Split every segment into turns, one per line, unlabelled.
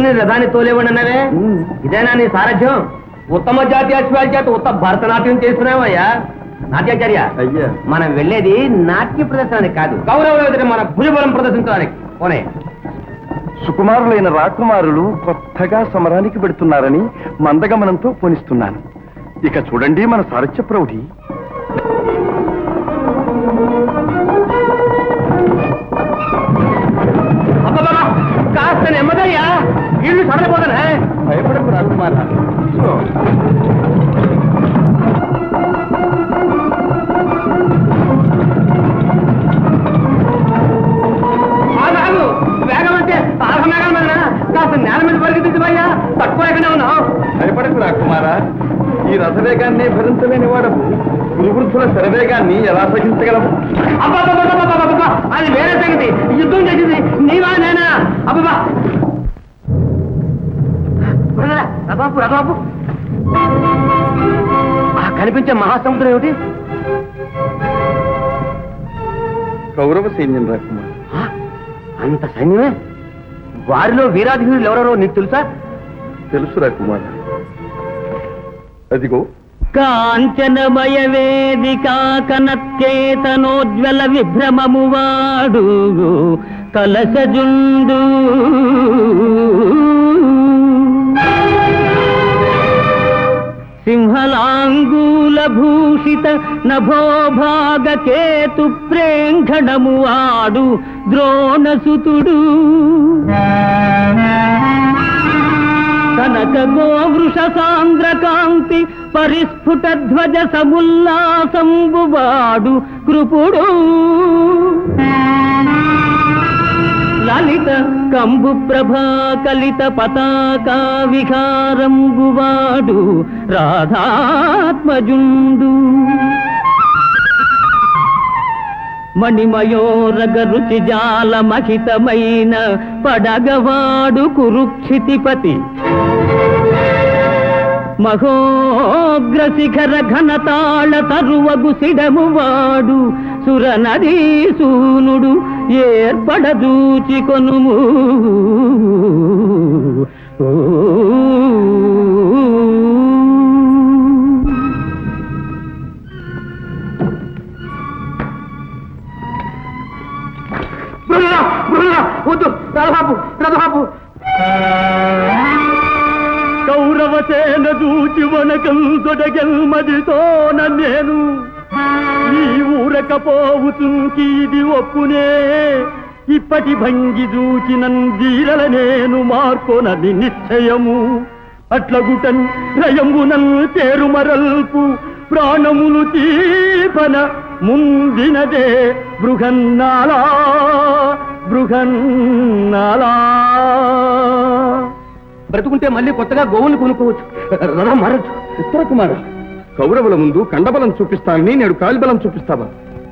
కూర్చుని రథాన్ని తోలేవండినవే ఇదేనా నీ సారథ్యం? ఉత్తమ జాతి అశ్వాల చేత ఉత్తమ భరతనాట్యం చేస్తున్నావయ్యా. నాట్యాచార్య
అయ్యా.
మనం వెళ్ళేది నాట్య ప్రదర్శనానికి కాదు ఎదుట మన భుజబలం ప్రదర్శించడానికి. పోనే.
సుకుమారులైన రాకుమారులు కొత్తగా సమరానికి పెడుతున్నారని మందగమనంతో పోనిస్తున్నాను. ఇక చూడండి మన సారథ్య ప్రౌఢి. రాకుమార ఈ రథవేగాన్ని భరించలేని వాడము గురువృద్ధుల శరవేగాన్ని ఎలా సహించగలము
అది వేరే సంగతి. యుద్ధం చేసింది నీవా నేనా? గురుగారా, రథాపు రథాపు ఆ కనిపించే మహాసముద్రం ఏమిటి?
కౌరవ సైన్యం రాకుమార
అంత సైన్యమే? వారిలో వీరాధికులు ఎవరెవరో నీకు తెలుసా?
తెలుసు రాకుమార అదిగో.
కాంచనమయ వేదిక కనత్యేతనోజ్వల విభ్రమము వాడు కలసజుండు సింహలాంగూల భూషిత నభోభాగ కేతు ప్రేంఘణము వాడు ద్రోణసుతుడు. కనక గోవృష సాంద్రకాంతి పరిస్ఫుట ధ్వజ సముల్లాసంబువాడు కృపుడు. లలిత కంబు ప్రభా కలిత పతాకా విహారంబువాడు రాధాత్మజుండు. మణిమయోరగ రుచి జాల మహితమైన పడగవాడు కురుక్షితిపతి. మహోగ్ర శిఖర ఘనతాళ తరువగు సిడమువాడు వాడు సూనుడు ఏర్పడదూచి కొనుము
ఓ బృహా, వద్దు రథాపు కౌరవ
సేన దూచి వనకం తొడగల్మదితోన నేను ఈ ఊరకపోవుతుంకి ఇది ఒప్పునే. ఇప్పటి భంగి దూచినన్ వీరల నేను మార్కొనది నిశ్చయము అట్లగుటన్ రయమునన్ తేరుమరల్పు ప్రాణములు తీపన ముందినదే బృహన్నాలా బృహన్నాలా
బ్రతుకుంటే మళ్ళీ కొత్తగా గోవులు కొనుక్కోవచ్చు రథం
మరచు ఉత్తరకుమార కౌరవుల ముందు కండబలం చూపిస్తానని నేడు కాలిబలం చూపిస్తావా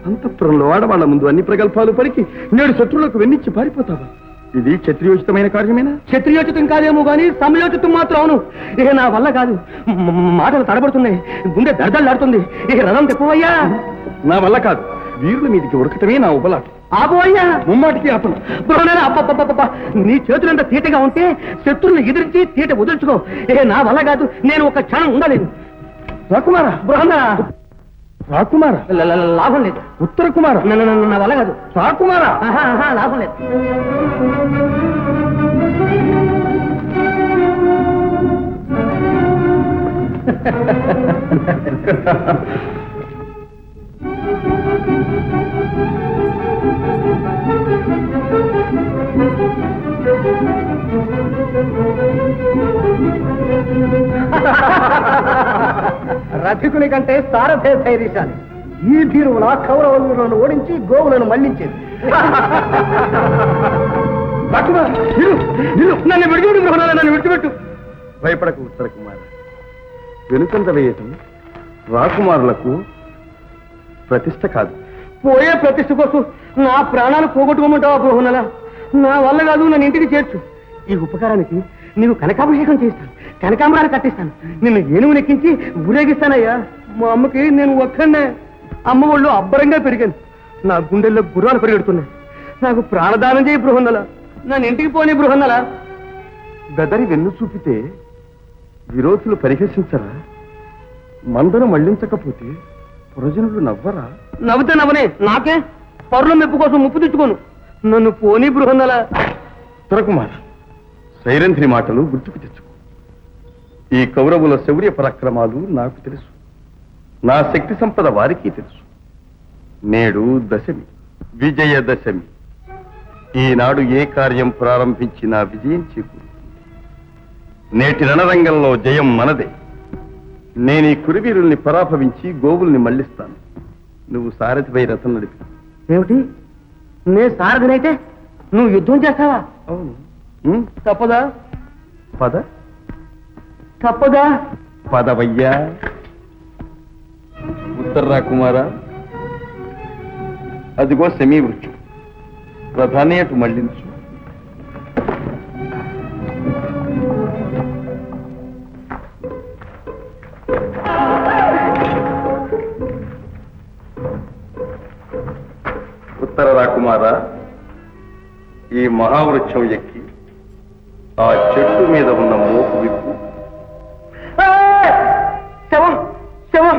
అంతఃపురంలో ఆడవాళ్ళ ముందు అన్ని ప్రగల్భాలు పలికి నేడు శత్రువులకు వెన్నిచ్చి పారిపోతావా ఇది క్షత్రియోచితమైన కార్యమేనా
క్షత్రియోచితం కాదేమో గాని సమయోచితం మాత్రం అవును ఇక నా వల్ల కాదు మాటలు తడబడుతున్నాయి గుండె దర్దలాడుతుంది ఇక రథం తెప్పవయ్యా
నా వల్ల కాదు వీరుల మీదికి ఉడకటమే నా ఉపలాటం
ఆపోయ్యా
ముమ్మాటికి అతను
బ్రోనేనా అబ్బబ్బబ్బబ్బ నీ చేతులంత తీటగా ఉంటే శత్రువుని ఎదిరించి తీట వదులుచుకో ఇక నా వల్ల కాదు. నేను ఒక క్షణం ఉండలేదు
రాకుమారా
బృహన్నా
రాకుమారా.
లాభం లేదు.
ఉత్తర కుమార.
న- వల్ల కాదు.
రాకుమారా.
లాభం లేదు. రథికుని కంటే సారథే ధైర్యశాలి. ఈ భీరువుల కౌరవ వీరులను ఓడించి గోవులను
మళ్ళించేది. నన్ను విడిచిపెట్టు నన్ను విడిచిపెట్టు. భయపడకు ఉత్తర కుమార. వెనుకంద వేయటం రాకుమారులకు ప్రతిష్ట కాదు.
పోయే ప్రతిష్ఠ కోసం నా ప్రాణాలు పోగొట్టుకోమంటావా బృహనల నా వల్ల కాదు నన్ను ఇంటికి చేర్చు. ఈ ఉపకారానికి నీకు కనకాభిషేకం చేస్తాను కనకాంబరాలు కట్టిస్తాను. నిన్ను ఏనుగు నెక్కించి ఊరేగిస్తానయ్యా. మా అమ్మకి నేను ఒక్కనే అమ్మ ఒళ్ళు అబ్బరంగా పెరిగాను నా గుండెల్లో గుర్రాలు పరిగెడుతున్నాయి. నాకు ప్రాణదానం చేయి బృహన్నల. నన్ను ఇంటికి పోనీ బృహన్నల.
బెదరి వెన్ను చూపితే విరోధులు పరిహసించరా? మందను మళ్ళించకపోతే పురజనులు నవ్వరా?
నవ్వుతే నవ్వనే. నాకే? పరుల మెప్పు కోసం ముప్పు తెచ్చుకోను నన్ను పోనీ బృహన్నల.
ఉత్తరకుమార్ సైరంధ్రి మాటలు గుర్తుకు తెచ్చుకో. ఈ కౌరవుల శౌర్య పరాక్రమాలు నాకు తెలుసు. నా శక్తి సంపద వారికి తెలుసు. నేడు దశమి విజయదశమి ఈనాడు ఏ కార్యం ప్రారంభించినా విజయం చేకూరుతుంది. నేటి రణరంగంలో జయం మనదే. నేను ఈ కురివీరుల్ని పరాభవించి గోవుల్ని మళ్ళిస్తాను నువ్వు సారథిపై రథం నడిపి.
ఏమిటి? నే సారథినైతే నువ్వు యుద్ధం చేస్తావా?
అవును?
తప్పదా?
పద.
తప్పదా?
పదవయ్యా. ఉత్తర్రా కుమారా. అదిగో సెమీ వృక్షం ప్రధాని అటు మళ్ళించు ఉత్తర రాకుమారా ఈ మహావృక్షం ఎక్కి ఆ చెట్టు మీద ఉన్న మోపు విప్పు!
శవం శవం.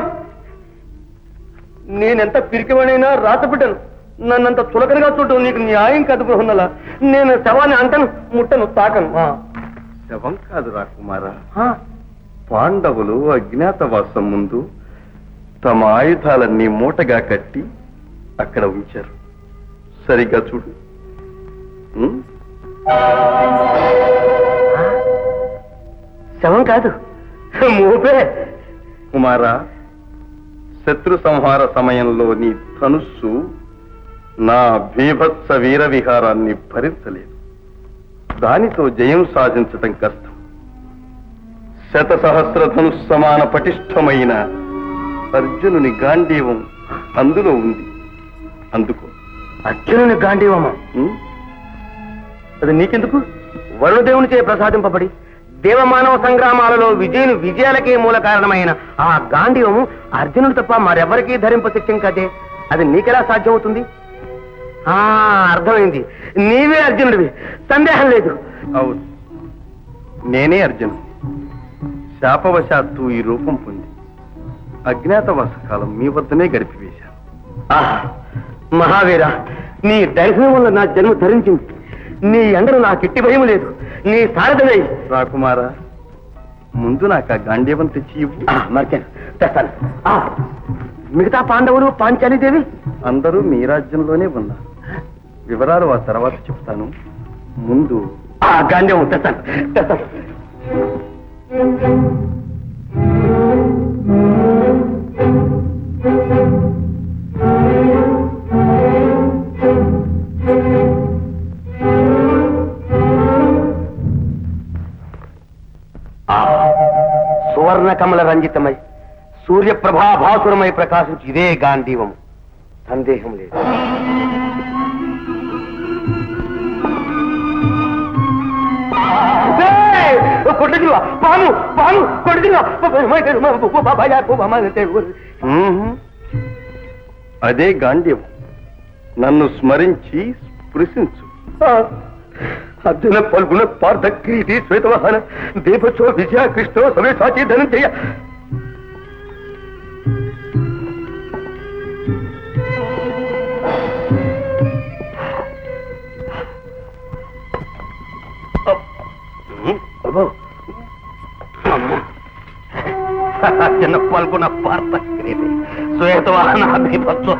నేనెంత పిరికివాణైనా రాత బిడ్డను. నన్నంత చులకనగా చూడటం నీకు న్యాయం కాదు బృహన్నల నేను శవాన్ని అంటను ముట్టను తాకను.
శవం కాదు రాకుమారా
ఆ.
పాండవులు అజ్ఞాతవాసం ముందు తమ ఆయుధాలన్నీ మూటగా కట్టి అక్కడ ఉంచారు. సరిగ్గా చూడు.
శవం కాదు. మోపే.
కుమారా శత్రు సంహార సమయంలో నీ ధనుస్సు నా భీభత్స వీర విహారాన్ని భరించలేదు. దానితో జయం సాధించటం కష్టం. శత సహస్ర ధనుస్ సమాన పటిష్టమైన అర్జునుని గాంధీవం అందులో ఉంది. అందుకో.
అర్జునుని గాంధీవమ్మ
ఉం?
అది నీకెందుకు? వరుణదేవునిచే ప్రసాదింపబడి. దేవమానవ సంగ్రామాలలో విజయుని విజయాలకే మూల కారణమైన ఆ గాంధీవము అర్జునుడు తప్ప మరెవరికీ ధరింప శక్యం కదే. అది నీకెలా సాధ్యమవుతుంది? ఆ అర్థమైంది. నీవే అర్జునుడివి. సందేహం లేదు.
అవును. నేనే అర్జును. శాపవశాత్తు ఈ రూపం పొంది అజ్ఞాతవాస కాలం మీ వద్దనే గడిపివేశాను.
ఆహా మహావీర నీ దర్శనం వల్ల నా జన్మ ధరించింది. నీ ఎండను నాకు ఎట్టి భయం లేదు. నీ సారథవే
రాకుమారా ముందు నాకు ఆ గాంధీవం తెచ్చి ఇవ్వు.
తెస్తాను. ఆ, మిగతా పాండవులు పాంచాలీదేవి
అందరూ మీ రాజ్యంలోనే ఉన్నారు వివరాలు ఆ తర్వాత చెప్తాను. ముందు
ఆ గాంధీవం తెస్తాను. తెస్తాను. సువర్ణ రంజితమై సూర్యప్రభాభాసురమై ప్రకాశించి ఇదే గాంధీవము. సందేహం లేదు.
అదే గాంధీవం నన్ను స్మరించి స్పృశించు.
అర్జున పల్గుణ పార్థ క్రీతి శ్వేతవాహన దేవచో విజయ కృష్ణ సమయ సమేతాచి ధనంజయ చిన్న పల్గొన పార్థ క్రీతి శ్వేతవాహన దేవచో